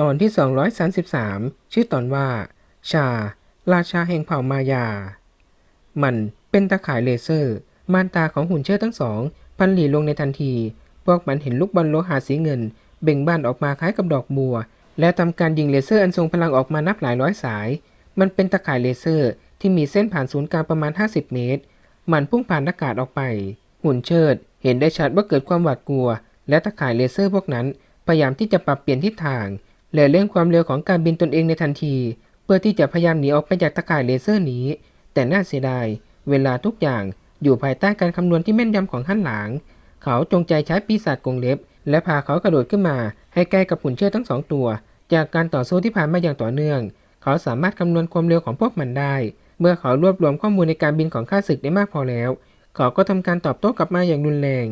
ตอนที่ 233 ชื่อตอนว่า ชา ราชาแห่งเผ่ามายา มันเป็นตะข่ายเลเซอร์มานตาของหุ่นเชิดทั้งสอง พันหลีลงในทันที พวกมันเห็นลูกบอลโลหะสีเงิน เบ่งบานออกมาคล้ายกับดอกบัว และทำการยิงเลเซอร์อันทรงพลังออกมานับหลายร้อยสาย มันเป็นตะข่ายเลเซอร์ที่มีเส้นผ่านศูนย์กลางประมาณ 50 เมตร มันพุ่งผ่านอากาศออกไป หุ่นเชิด เห็นได้ชัดว่าเกิดความหวาดกลัว และตะข่ายเลเซอร์พวกนั้น พยายามที่จะปรับเปลี่ยนทิศทาง และเร่งความเร็วของการบินตนเองในทันที เพื่อที่จะพยายามหนีออกไปจากตะข่ายเลเซอร์นี้ แต่น่าเสียดาย เวลาทุกอย่างอยู่ภายใต้การคำนวณที่แม่นยำของขั้นหลังเขาจงใจใช้ปีศาจกรงเล็บ และพาเขากระโดดขึ้นมา ให้ใกล้กับหุ่นเชิดทั้งสองตัว จากการต่อสู้ที่ผ่านมาอย่างต่อเนื่อง เขาสามารถคำนวณความเร็วของพวกมันได้ เมื่อเขารวบรวมข้อมูลในการบินของข้าศึกได้มากพอแล้ว เขาก็ทำการตอบโต้กลับมาอย่างรุนแรง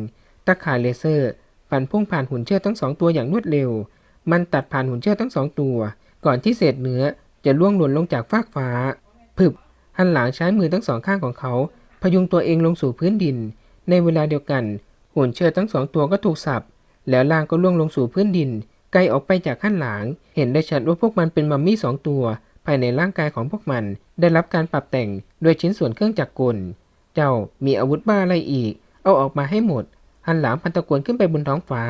ตะข่ายเลเซอร์ฟันพุ่งผ่านหุ่นเชิดทั้งสองตัวอย่างรวดเร็ว มันตัดผ่านหุ่นเชิดทั้งสองตัว ก่อนที่เศษเนื้อจะล่วงหล่นลงจากฟากฟ้า พึบหันหลังใช้มือทั้งสองข้างของเขา พยุงตัวเองลงสู่พื้นดิน ในเวลาเดียวกัน หุ่นเชิดทั้งสองตัวก็ถูกสับ แล้วล่างก็ล่วงลงสู่พื้นดิน ไกลออกไปจากขั้นหลัง เห็นได้ชัดว่าพวกมันเป็นมัมมี่สองตัว ภายในร่างกายของพวกมัน ได้รับการปรับแต่งด้วยชิ้นส่วนเครื่องจักรกล เจ้ามีอาวุธบ้าอะไรอีก เอาออกมาให้หมด หันหลังพันตะกวนขึ้นไปบนท้องฟ้า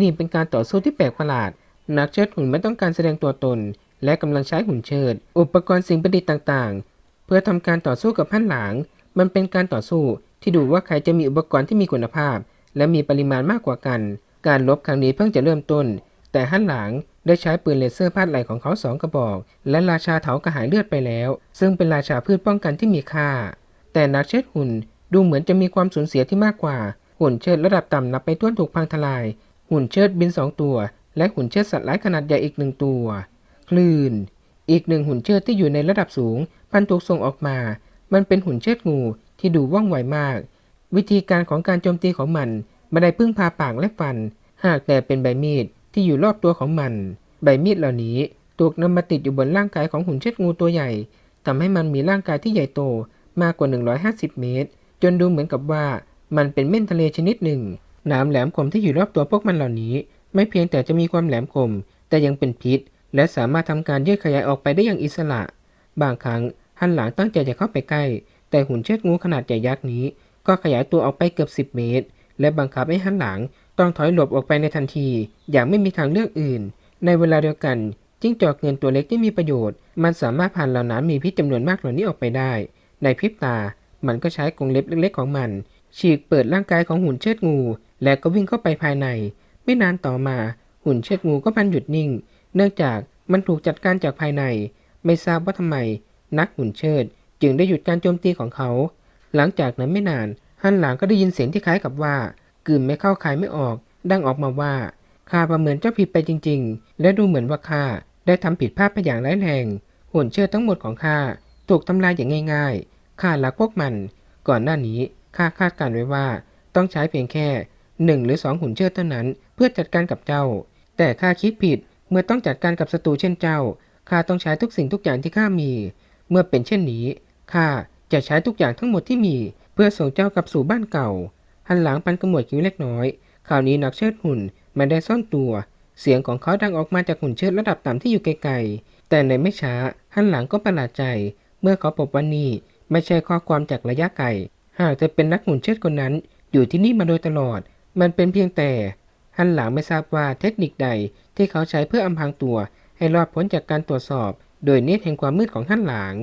นี่เป็นการต่อสู้ที่แปลกประหลาด นักเชิดหุ่นไม่ต้องการแสดงตัวตน และกำลังใช้หุ่นเชิด อุปกรณ์สิ่งประดิษฐ์ต่างๆ เพื่อทำการต่อสู้กับพันหลัง มันเป็นการต่อสู้ที่ดูว่าใครจะมีอุปกรณ์ที่มีคุณภาพ และมีปริมาณมากกว่ากัน การลบครั้งนี้เพิ่งจะเริ่มต้น แต่หันหลังได้ใช้ปืนเลเซอร์พาดไหลของเขาสองกระบอก และราชาเถากระหายเลือดไปแล้ว ซึ่งเป็นราชาพืชป้องกันที่มีค่า แต่นักเชิดหุ่นดูเหมือนจะมีความสูญเสียที่มากกว่า หุ่นเชิดระดับต่ำนับไปต้วนถูกพังทลาย หุ่นเชิดบินสองตัว และหุ่นเชิดสัตว์ร้ายขนาดใหญ่อีกหนึ่งตัว คลื่น อีกหนึ่งหุ่นเชิดที่อยู่ในระดับสูง พันถูกส่งออกมา มันเป็นหุ่นเชิดงูที่ดูว่องไวมาก วิธีการของการโจมตีของมันไม่ได้พึ่งพาปากและฟัน หากแต่เป็นใบมีดที่อยู่รอบตัวของมัน ใบมีดเหล่านี้ถูกนำมาติดอยู่บนร่างกายของหุ่นเชิดงูตัวใหญ่ทำให้มันมีร่างกายที่ใหญ่โตมากกว่า 150 เมตร จนดูเหมือนกับว่ามันเป็นเม่นทะเลชนิดหนึ่ง นามแหลมคมที่อยู่รอบตัวพวกมันเหล่านี้ ไม่เพียงแต่จะมีความแหลมคม แต่ยังเป็นพิษ และสามารถทำการยืดขยายออกไปได้อย่างอิสระ บางครั้งหันหลังตั้งใจจะเข้าไปใกล้ แต่หุ่นเชิดงูขนาดใหญ่ยักษ์นี้ ก็ขยายตัวออกไปเกือบ 10 เมตร และบังคับให้หันหลังต้องถอยหลบออกไปในทันที อย่างไม่มีทางเลือกอื่น ในเวลาเดียวกันจิ้งจอกเงินตัวเล็กที่มีประโยชน์ มันสามารถผ่านเหล่านั้นมีพิษจำนวนมากเหล่านี้ออกไปได้ ในพริบตา มันก็ใช้กรงเล็บเล็กๆของมัน ฉีกเปิดร่างกายของหุ่นเชิดงู และก็วิ่งเข้าไปภายใน ไม่นานต่อมาหุ่นเชิดงูก็พันหยุดนิ่ง เนื่องจากมันถูกจัดการจากภายใน ไม่ทราบว่าทำไม นักหุ่นเชิด จึงได้หยุดการโจมตีของเขา หลังจากนั้นไม่นานฮันหลังก็ได้ยินเสียงที่คล้ายกับว่ากลืนไม่เข้าคายไม่ออก ดังออกมาว่าข้าประเมินเจ้าผิดไปจริง ๆ และดูเหมือนว่าข้าได้ทำผิดพลาดไปอย่างร้ายแรงหุ่นเชิดทั้งหมดของข้าถูกทำลายอย่างง่าย ๆข้ารักพวกมัน ก่อนหน้านี้ ข้าคาดการไว้ว่าต้องใช้เพียงแค่หนึ่งหรือสองหุ่นเชิดเท่านั้น เพื่อจัดการกับเจ้า แต่ข้าคิดผิดเมื่อต้องจัดการกับศัตรูเช่นเจ้าข้าต้องใช้ทุกสิ่งทุกอย่างที่ข้ามี เมื่อเป็นเช่นนี้ข้าจะใช้ทุกอย่างทั้งหมดที่มี เพื่อส่งเจ้ากลับสู่บ้านเก่า หันหลังปันกระหมวดคิ้วเล็กน้อยคราวนี้นักเชิดหุ่นไม่ได้ซ่อนตัว เสียงของเขาดังออกมาจากหุ่นเชิดระดับต่ำที่อยู่ไกลๆแต่ในไม่ช้าหันหลังก็ประหลาดใจ เมื่อเขาพบว่านี่ไม่ใช่ข้อความจากระยะไกล หากจะเป็นนักหุ่นเชิดคนนั้น อยู่ที่นี่มาโดยตลอด มันเป็นเพียงแต่หันหลังไม่ทราบว่าเทคนิคใดที่เขาใช้เพื่ออำพรางตัว ให้รอดพ้นจากการตรวจสอบ โดยเนตแห่งความมืดของหันหลัง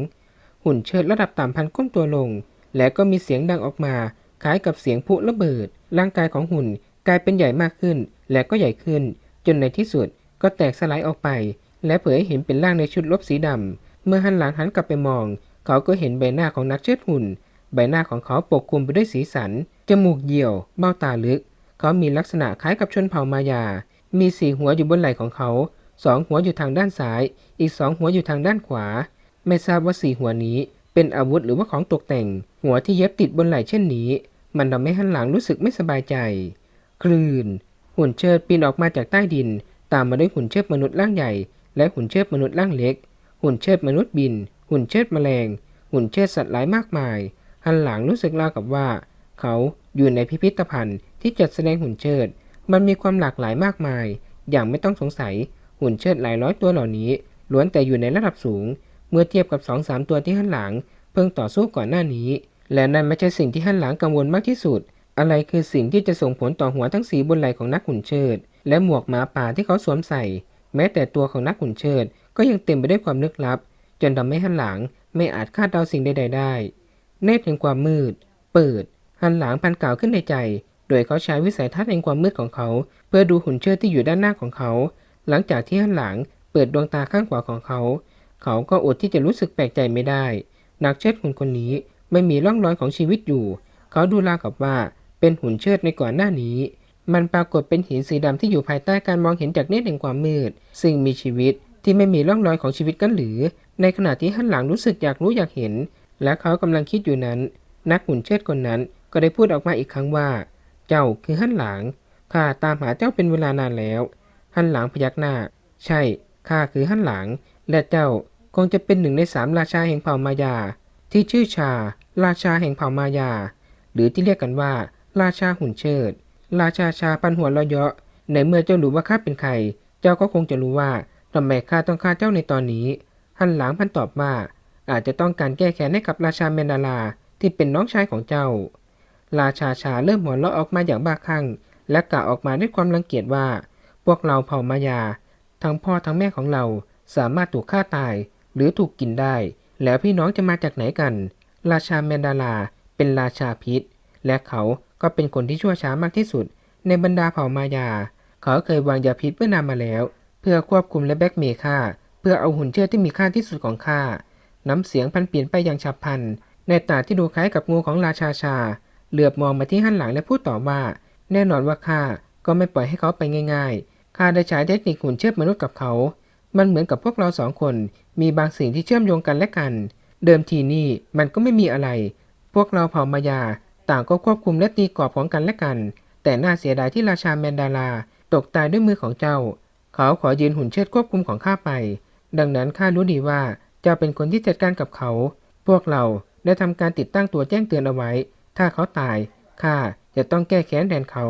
หุ่นเชิดระดับต่ำพันก้มตัวลง และก็มีเสียงดังออกมา คล้ายกับเสียงพุระเบิด ร่างกายของหุ่นกลายเป็นใหญ่มากขึ้น และก็ใหญ่ขึ้น จนในที่สุดก็แตกสลายออกไป และเผยให้เห็นเป็นร่างในชุดลบสีดำเมื่อหันหลังหันกลับไปมอง เขาก็เห็นใบหน้าของนักเชิดหุ่น ใบหน้าของเขาปกคลุมไปด้วยสีสัน จมูกเหี่ยว เบ้าตาลึก เขามีลักษณะคล้ายกับชนเผ่ามายา มีสี่หัวอยู่บนไหล่ของเขา สองหัวอยู่ทางด้านซ้าย อีกสองหัวอยู่ทางด้านขวา ไม่ทราบว่าสี่หัวนี้ เป็นอาวุธหรือว่าของตกแต่ง หัวที่เย็บติดบนไหล่เช่นนี้ มันทำให้หันหลังรู้สึกไม่สบายใจ คลื่น หุ่นเชิดปีนออกมาจากใต้ดิน ตามมาด้วยหุ่นเชิดมนุษย์ร่างใหญ่ และหุ่นเชิดมนุษย์ร่างเล็ก หุ่นเชิดมนุษย์บิน หุ่นเชิดแมลง หุ่นเชิดสัตว์หลายมากมาย หันหลังรู้สึกราวกับว่า เขาอยู่ในพิพิธภัณฑ์ที่จัดแสดงหุ่นเชิด มันมีความหลากหลายมากมาย อย่างไม่ต้องสงสัยหุ่นเชิดหลายร้อยตัวเหล่านี้ ล้วนแต่อยู่ในระดับสูง เมื่อเทียบกับสองสามตัวที่หันหลัง เพิ่งต่อสู้ก่อนหน้านี้ และนั่นไม่ใช่สิ่งที่หันหลังกังวลมากที่สุด อะไรคือสิ่งที่จะส่งผลต่อหัวทั้งสีบนไหล่ของนักหุ่นเชิด และหมวกหมาป่าที่เขาสวมใส่ แม้แต่ตัวของนักหุ่นเชิด ก็ยังเต็มไปด้วยความลึกลับ จนทำให้หันหลังไม่อาจคาดเดาสิ่งใดๆได้ เนตรแห่งความมืด เปิด หันหลังพันกล่าวขึ้นในใจ โดยเขาใช้วิสัยทัศน์แห่งความมืดของเขา เพื่อดูหุ่นเชิดที่อยู่ด้านหน้าของเขา หลังจากที่หันหลังเปิดดวงตาข้างขวาของเขา เขาก็อดที่จะรู้สึกแปลกใจไม่ได้ นักเชิดหุ่นคนนี้ไม่มีร่องรอยของชีวิตอยู่ เขาดูราวกับว่าเป็นหุ่นเชิดในก่อนหน้านี้ มันปรากฏเป็นหินสีดำที่อยู่ภายใต้การมองเห็นจากเนตรแห่งความมืดซึ่งมีชีวิตที่ไม่มีร่องรอยของชีวิตกันหรือ ในขณะที่หันหลังรู้สึกอยากรู้อยากเห็น และเขากำลังคิดอยู่นั้น นักหุ่นเชิดคนนั้นก็ได้พูดออกมาอีกครั้งว่า เจ้าคือหันหลังข้าตามหาเจ้าเป็นเวลานานแล้วหันหลังพยักหน้า ใช่ข้าคือหันหลังและเจ้าคงจะเป็นหนึ่งในสามราชาแห่งเผ่ามายา ที่ชื่อชา ราชาแห่งเผ่ามายา หรือที่เรียกกันว่า ราชาหุ่นเชิด ราชาชาปันหัวเราะเยาะในเมื่อเจ้ารู้ว่าข้าเป็นใคร เจ้าก็คงจะรู้ว่าทำไมข้าต้องฆ่าเจ้าในตอนนี้หันหลังพันตอบว่า อาจจะต้องการแก้แค้นให้กับราชาเมนดาลาที่เป็นน้องชายของเจ้า ราชาชาเริ่มหัวเราะออกมาอย่างบ้าคลั่ง และกล่าวออกมาด้วยความรังเกียจว่า พวกเราเผ่ามายา ทั้งพ่อทั้งแม่ของเราสามารถถูกฆ่าตายหรือถูกกินได้ แล้วพี่น้องจะมาจากไหนกัน ราชาแมนดาลาเป็นราชาพิษ และเขาก็เป็นคนที่ชั่วช้ามากที่สุด ในบรรดาเผ่ามายา เขาเคยวางยาพิษเมื่อนานมาแล้ว เพื่อควบคุมและแบกเมย์ข้าเพื่อเอาหุ่นเชิดที่มีค่าที่สุดของข้า น้ำเสียงพันเปลี่ยนไปอย่างฉับพลันในตาที่ดูคล้ายกับงูของราชาชา เหลือบมองมาที่หันหลังและพูดต่อว่า แน่นอนว่าข้าก็ไม่ปล่อยให้เขาไปง่าย ๆ ข้าได้ใช้เทคนิคหุ่นเชิดมนุษย์กับเขา มันเหมือนกับพวกเราสองคน มีบางสิ่งที่เชื่อมโยงกันและกัน เดิมทีนี่มันก็ไม่มีอะไร พวกเราเผ่ามายา ต่างก็ควบคุมและตีกรอบของกันและกัน แต่น่าเสียดายที่ราชาแมนดาลาตกตายด้วยมือของเจ้า เขาขอยืนหุ่นเชิดควบคุมของข้าไป ดังนั้นข้ารู้ดีว่า เจ้าเป็นคนที่จัดการกับเขา พวกเราได้ทำการติดตั้งตัวแจ้งเตือนเอาไว้ ถ้าเขาตายข้าจะต้องแก้แค้นแทนเขา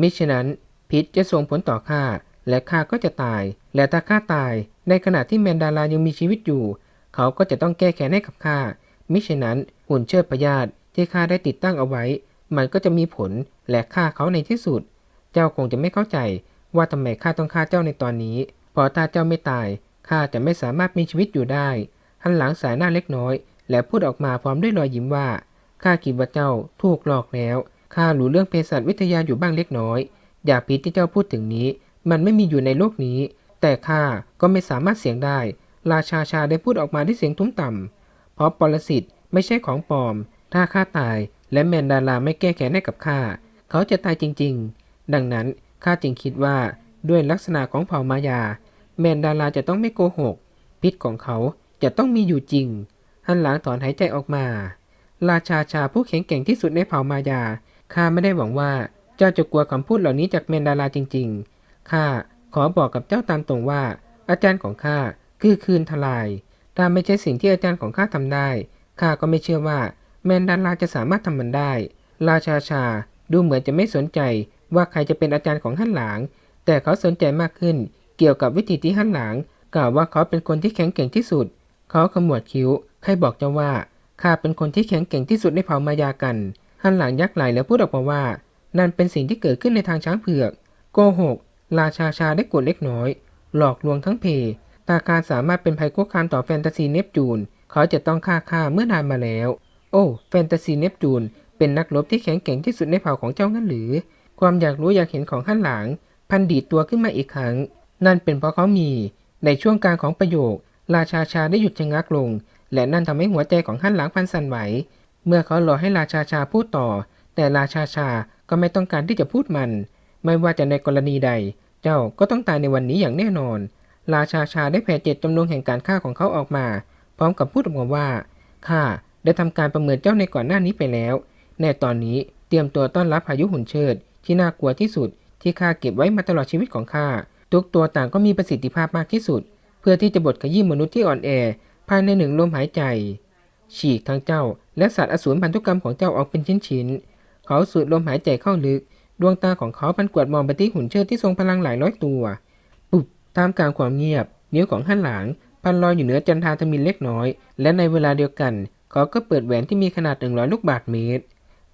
มิฉะนั้นพิษจะส่งผลต่อข้าและข้าก็จะตาย และถ้าข้าตาย ในขณะที่แมนดาลายังมีชีวิตอยู่ เขาก็จะต้องแก้แค้นให้กับข้ามิฉะนั้นหุ่นเชิดพยาธิที่ข้าได้ติดตั้งเอาไว้ มันก็จะมีผลและฆ่าเขาในที่สุด เจ้าคงจะไม่เข้าใจว่าทำไมข้าต้องฆ่าเจ้าในตอนนี้ เพราะถ้าเจ้าไม่ตายข้าจะไม่สามารถมีชีวิตอยู่ได้ หันหลังสายหน้าเล็กน้อย และพูดออกมาพร้อมด้วยรอยยิ้มว่าข้าคิดว่าเจ้าถูกหลอกแล้วข้ารู้เรื่องเภสัชวิทยาอยู่บ้างเล็กน้อย ยาพิษที่เจ้าพูดถึงนี้ มันไม่มีอยู่ในโลกนี้ แต่ข้าก็ไม่สามารถเสียงได้ ราชาชาได้พูดออกมาด้วยเสียงทุ้มต่ำเพราะปรสิตไม่ใช่ของปลอม ถ้าข้าตายและแมนดาลาไม่แก้แค้นให้กับข้าเขาจะตายจริง ๆ ดังนั้นข้าจึงคิดว่าด้วยลักษณะของเผ่ามายา แมนดาลาจะต้องไม่โกหก พิษของเขา จะต้องมีอยู่จริง หันหลังถอนหายใจออกมา ราชาชาผู้แข็งแกร่งที่สุดในเผ่ามายา ข้าไม่ได้หวังว่าเจ้าจะกลัวคำพูดเหล่านี้จากแมนดาลาจริง ๆ ข้าขอบอกกับเจ้าตามตรงว่า อาจารย์ของข้าคือคืนทลาย ถ้าไม่ใช่สิ่งที่อาจารย์ของข้าทำได้ ข้าก็ไม่เชื่อว่าแมนดาลาจะสามารถทำมันได้ ราชาชาดูเหมือนจะไม่สนใจว่าใครจะเป็นอาจารย์ของหันหลาง แต่เขาสนใจมากขึ้นเกี่ยวกับวิธีที่หันหลางกล่าวว่าเขาเป็นคนที่แข็งแกร่งที่สุด เขาขมวดคิ้วใครบอกเจ้าว่าข้าเป็นคนที่แข็งแกร่งที่สุดในเผ่ามายากันหันหลังยักไหลแล้วพูดออกมาว่า นั่นเป็นสิ่งที่เกิดขึ้นในทางช้างเผือก โกหก ราชาชาได้กดเล็กน้อย หลอกลวงทั้งเพ ตาการสามารถเป็นภัยคุกคามต่อแฟนตาซีเนปจูน เขาจะต้องฆ่าข้าเมื่อนานมาแล้ว โอ้แฟนตาซีเนปจูน เป็นนักรบที่แข็งแกร่งที่สุดในเผ่าของเจ้างั้นหรือ ความอยากรู้อยากเห็นของขั้นหลัง พันดีดตัวขึ้นมาอีกครั้ง นั่นเป็นเพราะเขามี ในช่วงกลางของประโยค ราชาชาได้หยุดชะงักลง และนั่นทำให้หัวใจของขั้นหลังพันสั่นไหว เมื่อเขารอให้ราชาชาพูดต่อ แต่ราชาชาก็ไม่ต้องการที่จะพูดมัน ไม่ว่าจะในกรณีใด เจ้าก็ต้องตายในวันนี้อย่างแน่นอน ราชาชาได้แผ่เจตจำนงแห่งการฆ่าของเขาออกมา พร้อมกับพูดออกมาว่าข้าได้ทำการประเมินเจ้าในก่อนหน้านี้ไปแล้ว ในตอนนี้เตรียมตัวต้อนรับพายุหุ่นเชิด ที่น่ากลัวที่สุดที่ข้าเก็บไว้มาตลอดชีวิตของข้าทุกตัวต่างก็มีประสิทธิภาพมากที่สุด เพื่อที่จะบดขยี้มนุษย์ที่อ่อนแอ ภายในหนึ่งลมหายใจ ฉีกทั้งเจ้า และสัตว์อสูรพันธุกรรมของเจ้าออกเป็นชิ้นๆเขาสูดลมหายใจเข้าลึก ดวงตาของเขาพันกวดมองไปที่หุ่นเชิดที่ทรงพลังหลายร้อยตัว ปุบท่ามกลางความเงียบ นิ้วของฮั่นหลางพันลอยอยู่เหนือจันทาธมินเล็กน้อย และในเวลาเดียวกัน เขาก็เปิดแหวนที่มีขนาด 100 ลูกบาศก์เมตร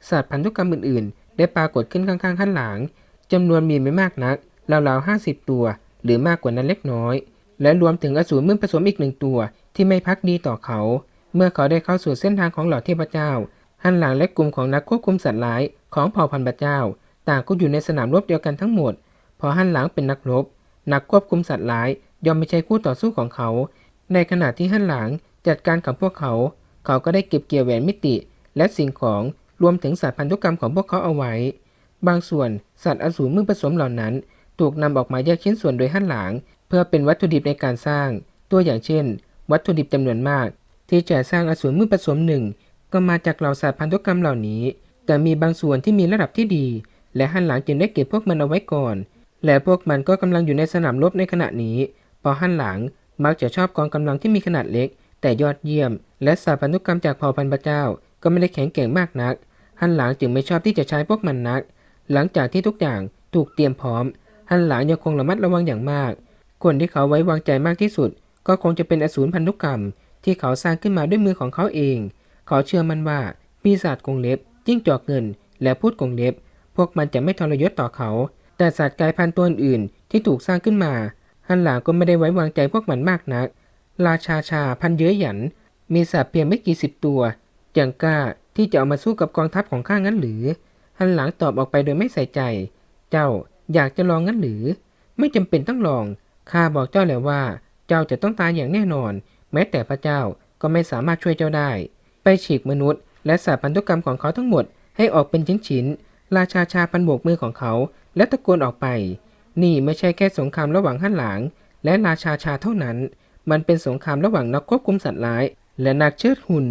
สัตว์พันธุกรรมอื่นๆ ได้ปรากฏขึ้นข้างๆฮั่นหลางจำนวนมีไม่มากนักราวๆ50ตัว หรือมากกว่านั้นเล็กน้อย และรวมถึงอสูรมืดผสมอีกหนึ่งตัวที่ไม่พักดีต่อเขา เมื่อเขาได้เข้าสู่เส้นทางของเหล่าเทพเจ้าฮันหลางและกลุ่มของนักควบคุมสัตว์ร้ายของเผ่าพันธุ์พระเจ้า ต่างก็อยู่ในสนามรบเดียวกันทั้งหมด พอฮันหลางเป็นนักรบ นักควบคุมสัตว์ร้ายย่อมไม่ใช่คู่ต่อสู้ของเขา ในขณะที่ฮันหลางจัดการกับพวกเขา เขาก็ได้เก็บเกี่ยวแหวนมิติ และสิ่งของรวมถึงสัตว์พันธุกรรมของพวกเขาเอาไว้ บางส่วนสัตว์อสูรมือผสมเหล่านั้น ถูกนำออกมาแยกชิ้นส่วนโดยฮันหลาง เพื่อเป็นวัตถุดิบในการสร้าง ตัวอย่างเช่น วัตถุดิบจำนวนมาก ที่จะสร้างอสูรมือผสมหนึ่งก็มาจากเหล่าสัตว์พันธุกรรมเหล่านี้ แต่มีบางส่วนที่มีระดับที่ดี และฮันหลางจึงได้เก็บพวกมันเอาไว้ก่อน และพวกมันก็กำลังอยู่ในสนามรบในขณะนี้ พอฮันหลางมักจะชอบกองกำลังที่มีขนาดเล็ก แต่ยอดเยี่ยม และสัตว์พันธุกรรมจากเผ่าพันธุ์พระเจ้า ก็ไม่ได้แข็งแกร่งมากนักฮันหลางจึงไม่ชอบที่จะใช้พวกมันนัก หลังจากที่ทุกอย่างถูกเตรียมพร้อมฮันหลางยังคงระมัดระวังอย่างมาก คนที่เขาไว้วางใจมากที่สุด ก็คงจะเป็นอสูรพันธุกรรม ที่เขาสร้างขึ้นมาด้วยมือของเขาเอง เขาเชื่อมันว่าปีศาจกงเล็บจิ้งจอกเงิน และพูดกงเล็บ พวกมันจะไม่ทรยศต่อเขา แต่สัตว์กลายพันธุ์ตัวอื่นที่ถูกสร้างขึ้นมาฮันหลางก็ไม่ได้ไว้วางใจพวกมันมากนัก ราชาชาพันเย้ยหยัน มีสัตว์เพียงไม่กี่สิบตัวอย่างกล้าที่จะเอามาสู้กับกองทัพของข้างั้นหรือ ฮันหลางตอบออกไปโดยไม่ใส่ใจ เจ้าอยากจะลองงั้นหรือ ไม่จำเป็นต้องลอง ข้าบอกเจ้าแล้วว่า เจ้าจะต้องตายอย่างแน่นอน แม้แต่พระเจ้าก็ไม่สามารถช่วยเจ้าได้ ไปฉีกมนุษย์ และสัตว์พันธุกรรมของเขาทั้งหมดให้ออกเป็นชิ้นๆราชาชาพันโบกมือของเขา และตะโกนออกไป นี่ไม่ใช่แค่สงครามระหว่างฮั่นหลางและราชาชาเท่านั้น มันเป็นสงครามระหว่างนักควบคุมสัตว์ร้าย และนักเชิดหุ่น